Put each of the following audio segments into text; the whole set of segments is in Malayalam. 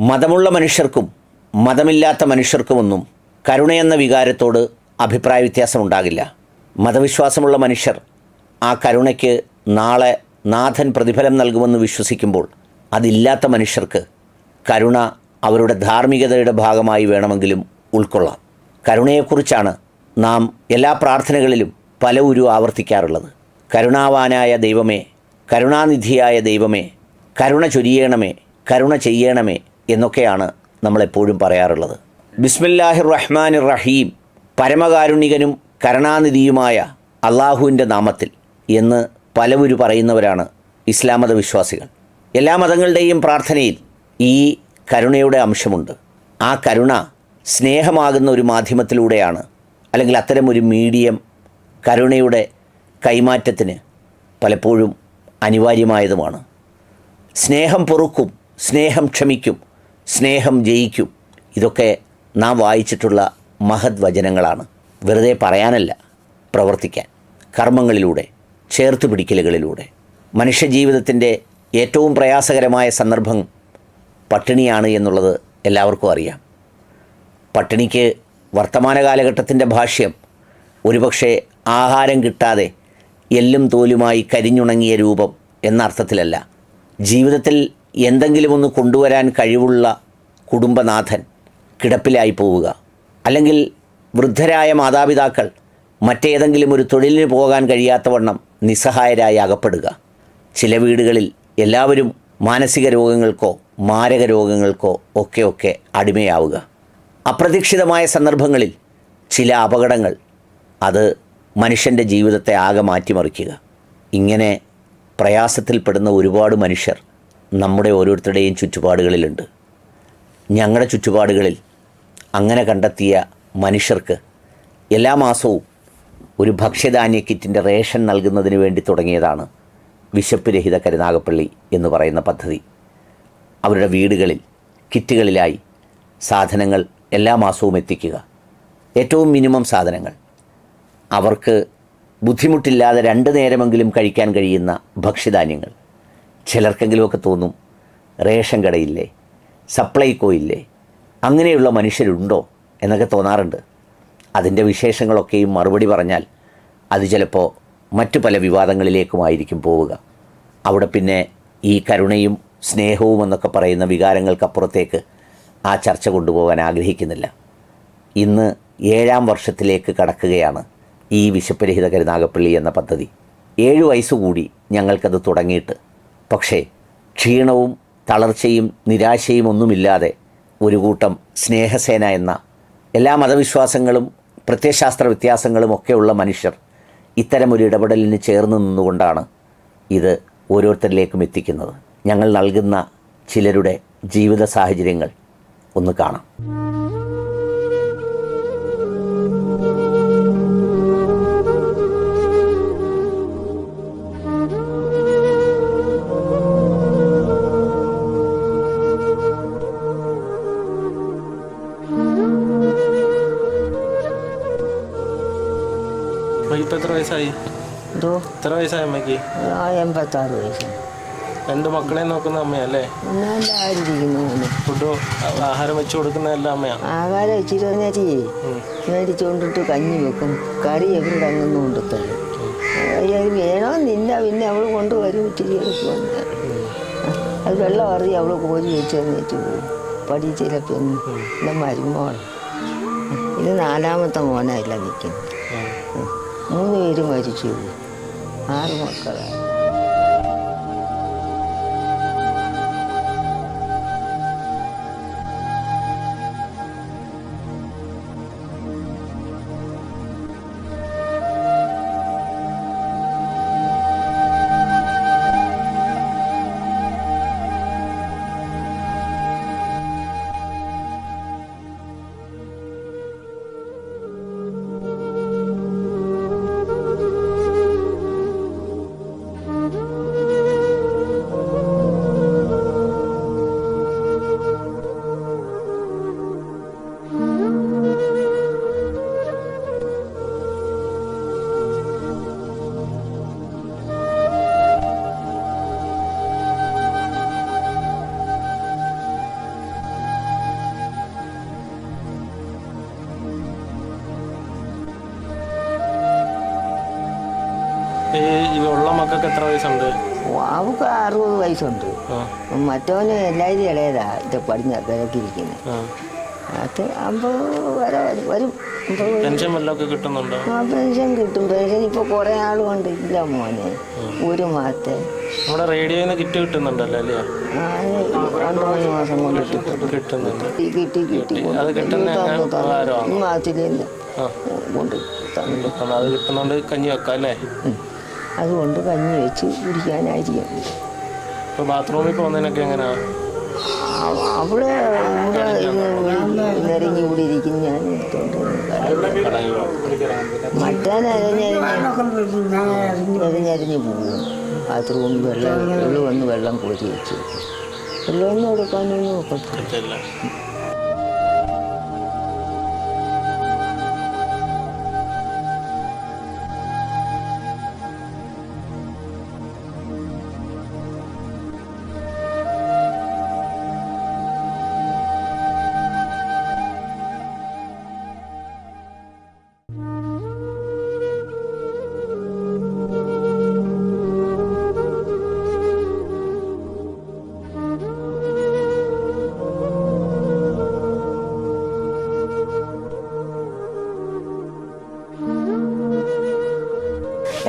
മതമുള്ള മനുഷ്യർക്കും മതമില്ലാത്ത മനുഷ്യർക്കുമൊന്നും കരുണയെന്ന വികാരത്തോട് അഭിപ്രായ വ്യത്യാസമുണ്ടാകില്ല. മതവിശ്വാസമുള്ള മനുഷ്യർ ആ കരുണയ്ക്ക് നാളെ നാഥൻ പ്രതിഫലം നൽകുമെന്ന് വിശ്വസിക്കുമ്പോൾ അതില്ലാത്ത മനുഷ്യർക്ക് കരുണ അവരുടെ ധാർമ്മികതയുടെ ഭാഗമായി വേണമെങ്കിലും ഉൾക്കൊള്ളാം. കരുണയെക്കുറിച്ചാണ് നാം എല്ലാ പ്രാർത്ഥനകളിലും പല ഉരു ആവർത്തിക്കാറുള്ളത്. കരുണാവാനായ ദൈവമേ കരുണാനിധിയായ ദൈവമേ കരുണ ചൊരിയണമേ കരുണ ചെയ്യണമേ എന്നൊക്കെയാണ് നമ്മളെപ്പോഴും പറയാറുള്ളത്. ബിസ്മില്ലാഹിർ റഹ്മാൻ റഹീം പരമകാരുണികനും കരുണാനിധിയുമായ അള്ളാഹുവിന്റെ നാമത്തിൽ എന്ന് പലവരും പറയുന്നവരാണ് ഇസ്ലാം വിശ്വാസികൾ എല്ലാ മതങ്ങളുടെയും പ്രാർത്ഥനയിൽ ഈ കരുണയുടെ അംശമുണ്ട്. ആ കരുണ സ്നേഹമാകുന്ന ഒരു മാധ്യമത്തിലൂടെയാണ് അല്ലെങ്കിൽ അത്തരം ഒരു മീഡിയം കരുണയുടെ കൈമാറ്റത്തിന് പലപ്പോഴും അനിവാര്യമായതുമാണ്. സ്നേഹം പൊറുക്കും സ്നേഹം ക്ഷമിക്കും സ്നേഹം ജയിക്കും. ഇതൊക്കെ നാം വായിച്ചിട്ടുള്ള മഹത് വചനങ്ങളാണ്. വെറുതെ പറയാനല്ല പ്രവർത്തിക്കാൻ. കർമ്മങ്ങളിലൂടെ ചേർത്ത് പിടിക്കലുകളിലൂടെ. മനുഷ്യജീവിതത്തിന്റെ ഏറ്റവും പ്രയാസകരമായ സന്ദർഭം പട്ടിണിയാണ് എന്നുള്ളത് എല്ലാവർക്കും അറിയാം. പട്ടിണിക്ക് വർത്തമാന കാലഘട്ടത്തിന്റെ ഭാഷ്യം ഒരുപക്ഷെ ആഹാരം കിട്ടാതെ എല്ലും തോലുമായി കരിഞ്ഞുണങ്ങിയ രൂപം എന്ന അർത്ഥത്തിലല്ല ജീവിതത്തിൽ എന്തെങ്കിലും ഒന്ന് കൊണ്ടുവരാൻ കഴിവുള്ള കുടുംബനാഥൻ കിടപ്പിലായി പോവുക. അല്ലെങ്കിൽ വൃദ്ധരായ മാതാപിതാക്കൾ മറ്റേതെങ്കിലും ഒരു തൊഴിലിന് പോകാൻ കഴിയാത്തവണ്ണം നിസ്സഹായരായി അകപ്പെടുക. ചില വീടുകളിൽ എല്ലാവരും മാനസിക രോഗങ്ങൾക്കോ മാരക രോഗങ്ങൾക്കോ ഒക്കെ ഒക്കെ അടിമയാവുക. അപ്രതീക്ഷിതമായ സന്ദർഭങ്ങളിൽ ചില അപകടങ്ങൾ അത് മനുഷ്യന്റെ ജീവിതത്തെ ആകെ മാറ്റിമറിക്കുക. ഇങ്ങനെ പ്രയാസത്തിൽപ്പെടുന്ന ഒരുപാട് മനുഷ്യർ നമ്മുടെ ഓരോരുത്തരുടെയും ചുറ്റുപാടുകളിലുണ്ട്. ഞങ്ങളുടെ ചുറ്റുപാടുകളിൽ അങ്ങനെ കണ്ടെത്തിയ മനുഷ്യർക്ക് എല്ലാ മാസവും ഒരു ഭക്ഷ്യധാന്യ കിറ്റിന്റെ റേഷൻ നൽകുന്നതിന് വേണ്ടി തുടങ്ങിയതാണ് വിശപ്പ് രഹിത കരുനാഗപ്പള്ളി എന്ന് പറയുന്ന പദ്ധതി. അവരുടെ വീടുകളിൽ കിറ്റുകളിലായി സാധനങ്ങൾ എല്ലാ മാസവും എത്തിക്കുക. ഏറ്റവും മിനിമം സാധനങ്ങൾ. അവർക്ക് ബുദ്ധിമുട്ടില്ലാതെ രണ്ട് നേരമെങ്കിലും കഴിക്കാൻ കഴിയുന്ന ഭക്ഷ്യധാന്യങ്ങൾ. ചിലർക്കെങ്കിലുമൊക്കെ തോന്നും റേഷൻ കടയില്ലേ സപ്ലൈകോ ഇല്ലേ അങ്ങനെയുള്ള മനുഷ്യരുണ്ടോ എന്നൊക്കെ തോന്നാറുണ്ട്. അതിന്റെ വിശേഷങ്ങളൊക്കെയും മറുപടി പറഞ്ഞാൽ അത് ചിലപ്പോൾ മറ്റു പല വിവാദങ്ങളിലേക്കുമായിരിക്കും പോവുക. അവിടെ പിന്നെ ഈ കരുണയും സ്നേഹവും എന്നൊക്കെ പറയുന്ന വികാരങ്ങൾക്കപ്പുറത്തേക്ക് ആ ചർച്ച കൊണ്ടുപോകാൻ ആഗ്രഹിക്കുന്നില്ല. ഇന്ന് ഏഴാം വർഷത്തിലേക്ക് കടക്കുകയാണ് ഈ വിശപ്പരഹിത കരുനാഗപ്പള്ളി എന്ന പദ്ധതി. ഏഴു വയസ്സുകൂടി ഞങ്ങൾക്കത് തുടങ്ങിയിട്ട്. പക്ഷേ ക്ഷീണവും തളർച്ചയും നിരാശയും ഒന്നുമില്ലാതെ ഒരു കൂട്ടം സ്നേഹസേന എന്ന എല്ലാ മതവിശ്വാസങ്ങളും പ്രത്യയശാസ്ത്ര വ്യത്യാസങ്ങളും ഒക്കെയുള്ള മനുഷ്യർ ഇത്തരമൊരു ഇടപെടലിന് ചേർന്ന് നിന്നുകൊണ്ടാണ് ഇത് ഓരോരുത്തരിലേക്കും എത്തിക്കുന്നത്. ഞങ്ങൾ നൽകുന്ന ചിലരുടെ ജീവിത സാഹചര്യങ്ങൾ ഒന്ന് കാണാം. വയസ്സായി എന്തോ? എത്ര വയസ്സായി അമ്മയ്ക്ക് എൺപത്താറ് വയസ്സ്. രണ്ട് മക്കളെ നോക്കുന്ന അമ്മയല്ലേ? ഫുഡോ ആഹാരം വെച്ചു കൊടുക്കുന്ന എല്ലാ അമ്മയാ? ആഹാരം നേരി മേടിച്ചുകൊണ്ടിട്ട് കഞ്ഞി വെക്കും. കറി എവിടെ അങ്ങ് കൊണ്ടുത്തരും അത് വേണോ നിന്ന പിന്നെ അവൾ കൊണ്ടുവരും ഇച്ചിരി അത് വെള്ളം അറിയി അവൾ കോരി വെച്ച് തന്നിട്ട് പോകും പഠിച്ചില്ലപ്പോൾ എന്റെ മരുമോളാണ് ഇത് നാലാമത്തെ മോനായില്ല നിൽക്കുന്നത് മൂന്ന് പേര് മരിച്ചു. ആറ് മക്കളാണ് ഈ ഉള്ള മക്കൾക്ക് എത്ര വയസ്സുണ്ട്? അറുപത് വയസ്സുണ്ട്. മറ്റവന് എല്ലാവരും ഇളയതാ ഇത് പടിഞ്ഞ കിഴക്കിരിക്കുന്നത് ആ. അത് അമ്പത് വരെ വരും. പെൻഷൻ വല്ലതൊക്കെ കിട്ടുന്നുണ്ടോ? ആ പെൻഷൻ കിട്ടും. പെൻഷൻ ഇപ്പോൾ കുറേ ആളുകൊണ്ട് ഇല്ല മോനെ. ഒരു മാസത്തെ. നമ്മുടെ റേഡിയോയിൽ നിന്ന് കിറ്റ് കിട്ടുന്നുണ്ടല്ലോ അല്ലേ? ആ, അത് രണ്ട് മൂന്ന് മാസം കൊണ്ട് കിട്ടും. കിട്ടുന്നുണ്ട്. കിട്ടി കിട്ടി കിട്ടി. അത് കിട്ടുന്ന? ഈ മാസത്തിലേന്ന് കൊണ്ട് തന്നു. അത് കിട്ടുന്നോണ്ട്. കഞ്ഞി വെക്കാം അല്ലേ. അതുകൊണ്ട് കഞ്ഞി വെച്ച് കുടിക്കാനായിരിക്കും. ഇപ്പൊ ബാത്റൂമിൽ പോകുന്നതിനൊക്കെ എങ്ങനെയാ അവ- അവൾ ഇവിടെ ഇരിക്കും ഞാൻ എടുത്തോണ്ട് മറ്റാൻ അരഞ്ഞരിഞ്ഞരിഞ്ഞ് പോകും ബാത്റൂമിൽ വെള്ളം വെള്ളം വന്ന് വെള്ളം കോരി വെച്ച് വെള്ളമൊന്നും കൊടുക്കാനൊന്നും ഒക്കത്തില്ല.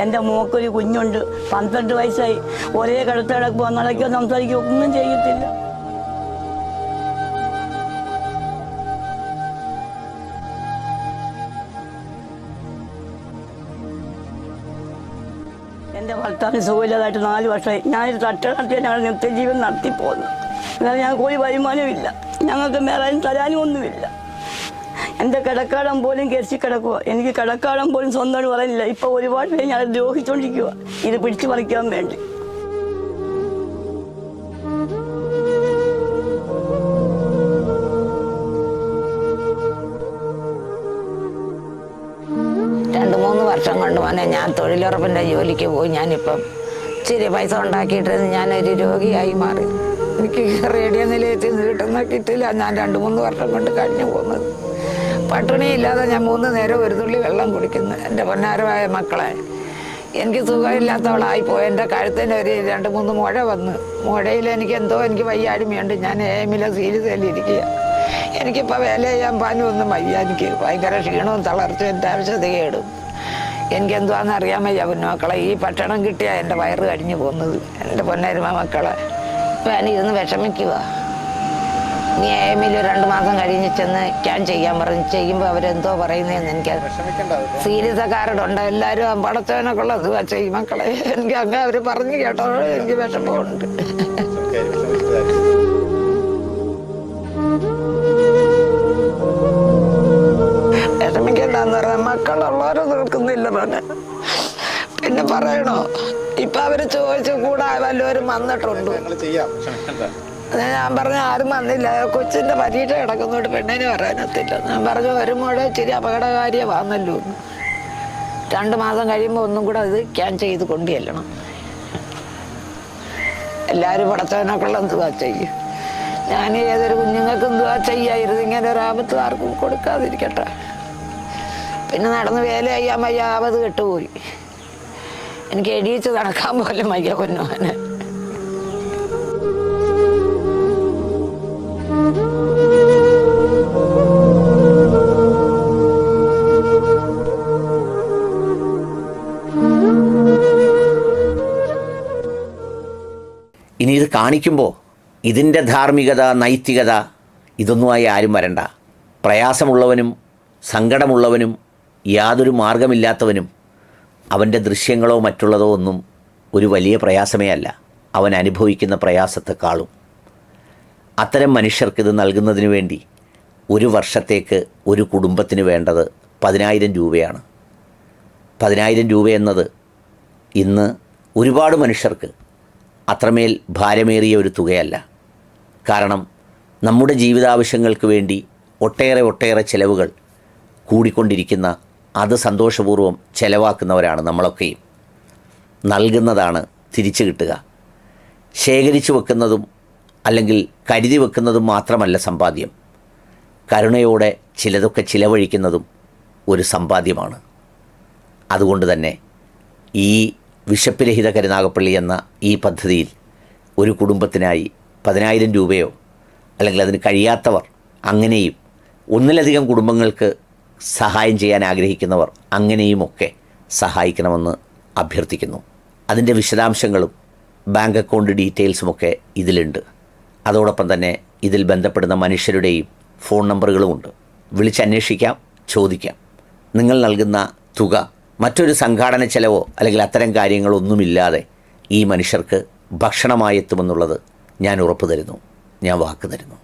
എന്റെ മോക്കൊരു കുഞ്ഞുണ്ട്. പന്ത്രണ്ട് വയസ്സായി. ഒരേ കടുത്ത കിടക്കുമ്പോൾ നടക്കുകയോ സംസാരിക്കുകയോ ഒന്നും ചെയ്യത്തില്ല. എന്റെ ഭർത്താവിന് സുഖമില്ലാതായിട്ട് നാല് വർഷമായി. ഞാനൊരു തട്ട നടത്തിയ ഞങ്ങൾ നിത്യജീവൻ നടത്തി പോകുന്നു എന്നാൽ ഞങ്ങൾക്ക് ഒരു വരുമാനമില്ല ഞങ്ങൾക്ക് വേറെ ആരും തരാനും ഒന്നുമില്ല. എന്റെ കിടക്കാടം പോലും കെരിച്ച് കിടക്കുക എനിക്ക് കിടക്കാടം പോലും സ്വന്തമായിട്ട് പറയുന്നില്ല ഇപ്പൊ ഒരുപാട് പേര് ഞാൻ ദ്രോഹിച്ചുകൊണ്ടിരിക്കുക ഇത് പിടിച്ചു പറിക്കാൻ വേണ്ടി. രണ്ട് മൂന്ന് വർഷം കൊണ്ട് മോനെ ഞാൻ തൊഴിലുറപ്പിന്റെ ജോലിക്ക് പോയി. ഞാനിപ്പം ഇച്ചിരി പൈസ ഉണ്ടാക്കിയിട്ടിരുന്ന് ഞാനൊരു രോഗിയായി മാറി. എനിക്ക് റേഡിയോ നിലയത്തിൽ നിന്ന് കിട്ടുന്ന കിട്ടില്ല. ഞാൻ രണ്ട് മൂന്ന് വർഷം കൊണ്ട് കഴിഞ്ഞു പോകുന്നത്. പട്ടിണിയില്ലാതെ ഞാൻ മൂന്ന് നേരം ഒരു തുള്ളി വെള്ളം കുടിക്കുന്നു. എന്റെ പൊന്നാരമായ മക്കളെ എനിക്ക് സുഖമില്ലാത്തവളായിപ്പോയി എന്റെ കഴുത്തിന് ഒരു രണ്ട് മൂന്ന് മുഴ വന്ന്. മുഴയിൽ എനിക്ക് എന്തോ എനിക്ക് വയ്യാടിമയുണ്ട് ഞാൻ ഏമിലെ സീരിയസിലിരിക്കുക എനിക്കിപ്പോൾ വേല ചെയ്യാൻ പാനും ഒന്നും വയ്യ. എനിക്ക് ഭയങ്കര ക്ഷീണവും തളർച്ചയും എന്റെ ആവശ്യതയേടും എനിക്ക് എന്തുവാന്ന് അറിയാൻ വയ്യ പൊന്നുമക്കളെ. ഈ ഭക്ഷണം കിട്ടിയാൽ എന്റെ വയറ് കഴിഞ്ഞു പോകുന്നത്. എന്റെ പൊന്നരുമ മക്കളെ ഞാനിരുന്ന് വിഷമിക്കുക നീ ഏമിൽ രണ്ട് മാസം കഴിഞ്ഞ് ചെന്ന് ക്യാൻ ചെയ്യാൻ പറഞ്ഞ്. ചെയ്യുമ്പോൾ അവരെന്തോ പറയുന്നതെന്ന് എനിക്ക് സീരിയസ് കാർഡുണ്ട് എല്ലാവരും പടച്ചവനൊക്കെ അതുവാ ചെയ്യും മക്കളെ. എനിക്ക് അങ്ങ് അവർ പറഞ്ഞു കേട്ടോ. എനിക്ക് വിഷമമുണ്ട്. വിഷമിക്കണ്ടെന്ന് പറഞ്ഞാൽ മക്കളുള്ളവരും നിൽക്കുന്നില്ല മോനെ. പിന്നെ പറയണോ? ഇപ്പൊ അവർ ചോദിച്ചു കൂടാ വല്ലവരും വന്നിട്ടുണ്ട്. ഞാൻ പറഞ്ഞ ആരും വന്നില്ല. കൊച്ചിന്റെ പരീക്ഷ കിടക്കുന്നോട്ട് പെണ്ണിനെ പറയാനത്തില്ല ഞാൻ പറഞ്ഞു വരുമ്പോഴേ ഇച്ചിരി അപകടകാരിയെ വന്നല്ലോ രണ്ടു മാസം കഴിയുമ്പോൾ ഒന്നും കൂടെ അത് ക്യാൻ ചെയ്ത് കൊണ്ടു ചെല്ലണം എല്ലാവരും പടച്ചവനൊക്കെയുള്ള എന്തുവാ ചെയ്യും? ഞാൻ ഏതൊരു കുഞ്ഞുങ്ങൾക്ക് എന്തുവാ ചെയ്യായിരുന്നു? ഇങ്ങനെ ഒരു ആപത്ത് ആർക്കും കൊടുക്കാതിരിക്കട്ടെ. പിന്നെ നടന്ന് വേല ചെയ്യാൻ വയ്യ ആപത് കെട്ടുപോയി. എനിക്ക് എടിയിച്ച് നടക്കാൻ പോലും വയ്യ കൊന്നോനെ ഇനി ഇത് കാണിക്കുമ്പോൾ ഇതിന്റെ ധാർമ്മികത നൈതികത ഇതൊന്നുമായി ആരും വരണ്ട. പ്രയാസമുള്ളവനും സങ്കടമുള്ളവനും യാതൊരു മാർഗമില്ലാത്തവനും അവന്റെ ദൃശ്യങ്ങളോ മറ്റുള്ളതോ ഒന്നും ഒരു വലിയ പ്രയാസമേ അല്ല. അവൻ അനുഭവിക്കുന്ന പ്രയാസത്തെക്കാളും. അത്തരം മനുഷ്യർക്ക് ഇത് നൽകുന്നതിന് വേണ്ടി ഒരു വർഷത്തേക്ക് ഒരു കുടുംബത്തിന് വേണ്ടത് പതിനായിരം രൂപയാണ്. പതിനായിരം രൂപയെന്നത് ഇന്ന് ഒരുപാട് മനുഷ്യർക്ക് അത്രമേൽ ഭാരമേറിയ ഒരു തുകയല്ല. കാരണം നമ്മുടെ ജീവിതാവശ്യങ്ങൾക്ക് വേണ്ടി ഒട്ടേറെ ഒട്ടേറെ ചിലവുകൾ കൂടിക്കൊണ്ടിരിക്കുന്ന അത് സന്തോഷപൂർവം ചെലവാക്കുന്നവരാണ് നമ്മളൊക്കെയും. നൽകുന്നതാണ് തിരിച്ചു കിട്ടുക. ശേഖരിച്ചു വെക്കുന്നതും അല്ലെങ്കിൽ കരുതി വെക്കുന്നതും മാത്രമല്ല സമ്പാദ്യം. കരുണയോടെ ചിലതൊക്കെ ചിലവഴിക്കുന്നതും ഒരു സമ്പാദ്യമാണ്. അതുകൊണ്ട് തന്നെ ഈ വിശപ്പ് രഹിത കരുനാഗപ്പള്ളി എന്ന ഈ പദ്ധതിയിൽ ഒരു കുടുംബത്തിനായി പതിനായിരം രൂപയോ അല്ലെങ്കിൽ അതിന് കഴിയാത്തവർ അങ്ങനെയും ഒന്നിലധികം കുടുംബങ്ങൾക്ക് സഹായം ചെയ്യാൻ ആഗ്രഹിക്കുന്നവർ അങ്ങനെയുമൊക്കെ സഹായിക്കണമെന്ന് അഭ്യർത്ഥിക്കുന്നു. അതിന്റെ വിശദാംശങ്ങളും ബാങ്ക് അക്കൗണ്ട് ഡീറ്റെയിൽസുമൊക്കെ ഇതിലുണ്ട്. അതോടൊപ്പം തന്നെ ഇതിൽ ബന്ധപ്പെടുന്ന മനുഷ്യരുടെയും ഫോൺ നമ്പറുകളുമുണ്ട്. വിളിച്ചന്വേഷിക്കാം ചോദിക്കാം. നിങ്ങൾ നൽകുന്ന തുക മറ്റൊരു സംഘാടന ചെലവോ അല്ലെങ്കിൽ അത്തരം കാര്യങ്ങളൊന്നുമില്ലാതെ ഈ മനുഷ്യർക്ക് ഭക്ഷണമായി എത്തുമെന്നുള്ളത് ഞാൻ ഉറപ്പ് തരുന്നു ഞാൻ വാക്ക് തരുന്നു.